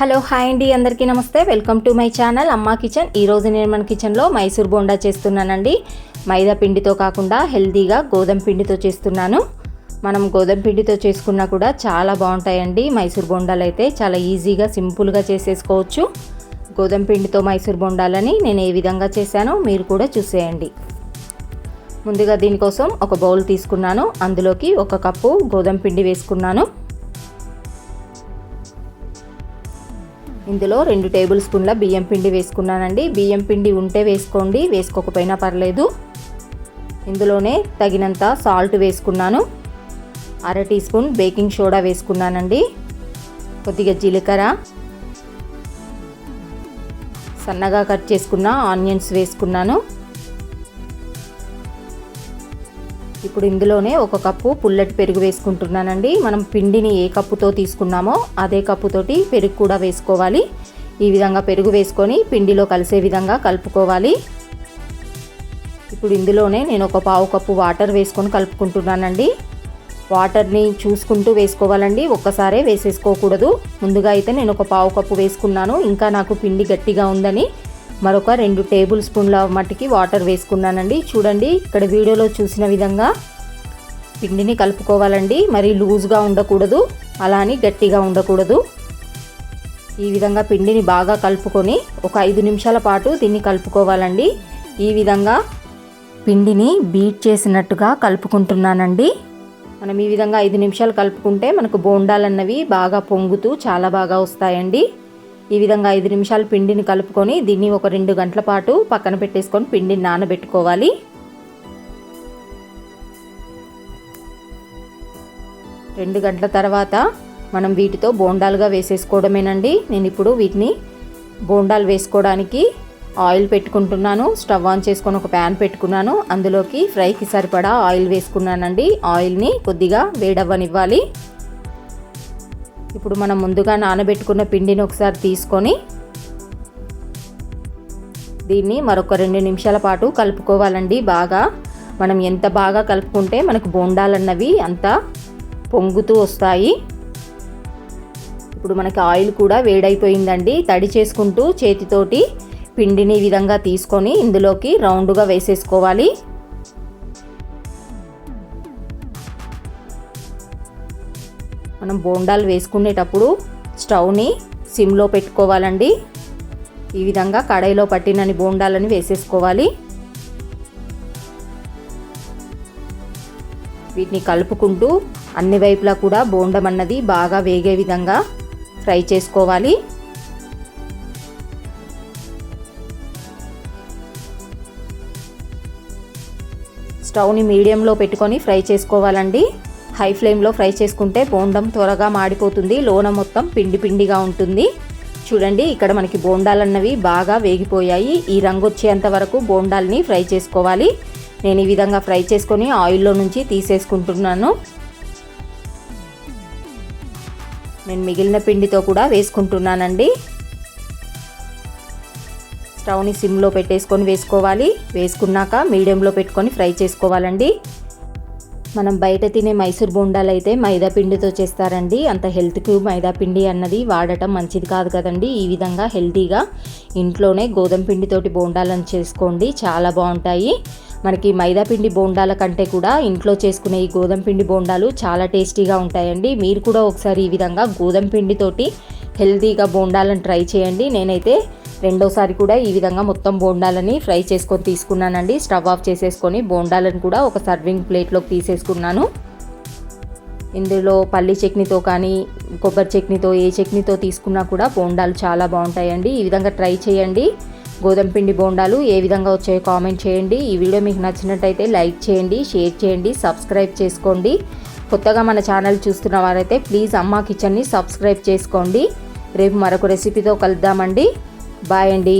Hello hi అండి. అందరికీ నమస్తే. Welcome to my channel Amma kitchen. ఈరోజు నేను మన కిచెన్లో మైసూర్ బోండా చేస్తున్నానండి. మైదా పిండితో కాకుండా హెల్తీగా గోధుమ పిండితో చేస్తున్నాను. మనం గోధుమ పిండితో చేసుకున్నా కూడా చాలా బాగుంటాయండి. మైసూర్ బోండాలు అయితే చాలా ఈజీగా సింపుల్గా చేసేసుకోవచ్చు. గోధుమ పిండితో మైసూర్ బోండాలని నేను ఏ విధంగా చేశానో మీరు కూడా చూసేయండి. ముందుగా దీనికోసం ఒక బౌల్ తీసుకున్నాను. అందులోకి ఒక కప్పు గోధుమ పిండి వేసుకున్నాను. ఇందులో రెండు టేబుల్ స్పూన్ల బియ్యం పిండి వేసుకున్నానండి. బియ్యం పిండి ఉంటే వేసుకోండి వేసుకోకపోయినా పర్లేదు. ఇందులోనే తగినంత సాల్ట్ వేసుకున్నాను. అర టీ స్పూన్ బేకింగ్ సోడా వేసుకున్నానండి. కొద్దిగా జీలకర్ర. సన్నగా కట్ చేసుకున్న ఆనియన్స్ వేసుకున్నాను. ఇప్పుడు ఇందులోనే ఒక కప్పు పుల్లటి పెరుగు వేసుకుంటున్నానండి. మనం పిండిని ఏ కప్పుతో తీసుకున్నామో అదే కప్పుతోటి పెరుగు కూడా వేసుకోవాలి. ఈ విధంగా పెరుగు వేసుకొని పిండిలో కలిసే విధంగా కలుపుకోవాలి. ఇప్పుడు ఇందులోనే నేను ఒక పావు కప్పు వాటర్ వేసుకొని కలుపుకుంటున్నానండి. వాటర్ని చూసుకుంటూ వేసుకోవాలండి. ఒక్కసారే వేసేసుకోకూడదు. ముందుగా అయితే నేను ఒక పావు కప్పు వేసుకున్నాను. ఇంకా నాకు పిండి గట్టిగా ఉందని మరొక రెండు టేబుల్ స్పూన్ల మట్టికి వాటర్ వేసుకున్నానండి. చూడండి ఇక్కడ వీడియోలో చూసిన విధంగా పిండిని కలుపుకోవాలండి. మరి లూజ్గా ఉండకూడదు అలా అని గట్టిగా ఉండకూడదు. ఈ విధంగా పిండిని బాగా కలుపుకొని ఒక ఐదు నిమిషాల పాటు దీన్ని కలుపుకోవాలండి. ఈ విధంగా పిండిని బీట్ చేసినట్టుగా కలుపుకుంటున్నానండి. మనం ఈ విధంగా ఐదు నిమిషాలు కలుపుకుంటే మనకు బోండాలన్నవి బాగా పొంగుతూ చాలా బాగా వస్తాయండి. ఈ విధంగా ఐదు నిమిషాలు పిండిని కలుపుకొని దీన్ని ఒక రెండు గంటల పాటు పక్కన పెట్టేసుకొని పిండిని నానబెట్టుకోవాలి. రెండు గంటల తర్వాత మనం వీటితో బోండాలుగా వేసేసుకోవడమేనండి. నేను ఇప్పుడు వీటిని బోండాలు వేసుకోవడానికి ఆయిల్ పెట్టుకుంటున్నాను. స్టవ్ ఆన్ చేసుకొని ఒక ప్యాన్ పెట్టుకున్నాను. అందులోకి ఫ్రైకి సరిపడా ఆయిల్ వేసుకున్నానండి. ఆయిల్ని కొద్దిగా వేడవ్వనివ్వాలి. ఇప్పుడు మనం ముందుగా నానబెట్టుకున్న పిండిని ఒకసారి తీసుకొని దీన్ని మరొక రెండు నిమిషాల పాటు కలుపుకోవాలండి. బాగా మనం ఎంత బాగా కలుపుకుంటే మనకు బోండాలన్నవి అంత పొంగుతూ వస్తాయి. ఇప్పుడు మనకి ఆయిల్ కూడా వేడైపోయిందండి. తడి చేసుకుంటూ చేతితోటి పిండిని ఈ విధంగా తీసుకొని ఇందులోకి రౌండ్గా వేసేసుకోవాలి. మనం బోండాలు వేసుకునేటప్పుడు స్టవ్ని సిమ్లో పెట్టుకోవాలండి. ఈ విధంగా కడాయిలో పట్టినని బోండాలని వేసేసుకోవాలి. వీటిని కలుపుకుంటూ అన్ని వైపులా కూడా బోండం అన్నది బాగా వేగే విధంగా ఫ్రై చేసుకోవాలి. స్టవ్ని మీడియంలో పెట్టుకొని ఫ్రై చేసుకోవాలండి. హై ఫ్లేమ్లో ఫ్రై చేసుకుంటే బోండం త్వరగా మాడిపోతుంది. లోన మొత్తం పిండి పిండిగా ఉంటుంది. చూడండి ఇక్కడ మనకి బోండాలు అన్నవి బాగా వేగిపోయాయి. ఈ రంగు వచ్చేంత వరకు బోండాల్ని ఫ్రై చేసుకోవాలి. నేను ఈ విధంగా ఫ్రై చేసుకొని ఆయిల్లో నుంచి తీసేసుకుంటున్నాను. నేను మిగిలిన పిండితో కూడా వేసుకుంటున్నానండి. స్టవ్ని సిమ్లో పెట్టేసుకొని వేసుకోవాలి. వేసుకున్నాక మీడియంలో పెట్టుకొని ఫ్రై చేసుకోవాలండి. మనం బయట తినే మైసూర్ బోండాలు అయితే మైదాపిండితో చేస్తారండి. అంత హెల్త్కి మైదాపిండి అన్నది వాడటం మంచిది కాదు కదండి. ఈ విధంగా హెల్తీగా ఇంట్లోనే గోధుమ పిండితోటి బోండాలను చేసుకోండి. చాలా బాగుంటాయి. మనకి మైదాపిండి బోండాల కంటే కూడా ఇంట్లో చేసుకునే ఈ గోధుమ పిండి బోండాలు చాలా టేస్టీగా ఉంటాయండి. మీరు కూడా ఒకసారి ఈ విధంగా గోధుమ పిండితోటి హెల్తీగా బోండాలను ట్రై చేయండి. నేనైతే రెండోసారి కూడా ఈ విధంగా మొత్తం బోండాలని ఫ్రై చేసుకొని తీసుకున్నానండి. స్టవ్ ఆఫ్ చేసేసుకొని బోండాలను కూడా ఒక సర్వింగ్ ప్లేట్లోకి తీసేసుకున్నాను. ఇందులో పల్లి చట్నీతో కానీ కొబ్బరి చట్నీతో ఏ చట్నీతో తీసుకున్నా కూడా బోండాలు చాలా బాగుంటాయండి. ఈ విధంగా ట్రై చేయండి. గోధుమ పిండి బోండాలు ఏ విధంగా వచ్చాయో కామెంట్ చేయండి. ఈ వీడియో మీకు నచ్చినట్టయితే లైక్ చేయండి షేర్ చేయండి సబ్స్క్రైబ్ చేసుకోండి. కొత్తగా మన ఛానల్ చూస్తున్న వారైతే ప్లీజ్ అమ్మ కిచెన్ని సబ్స్క్రైబ్ చేసుకోండి. రేపు మరొక రెసిపీతో కలుద్దామండి. బాయ్ అండి.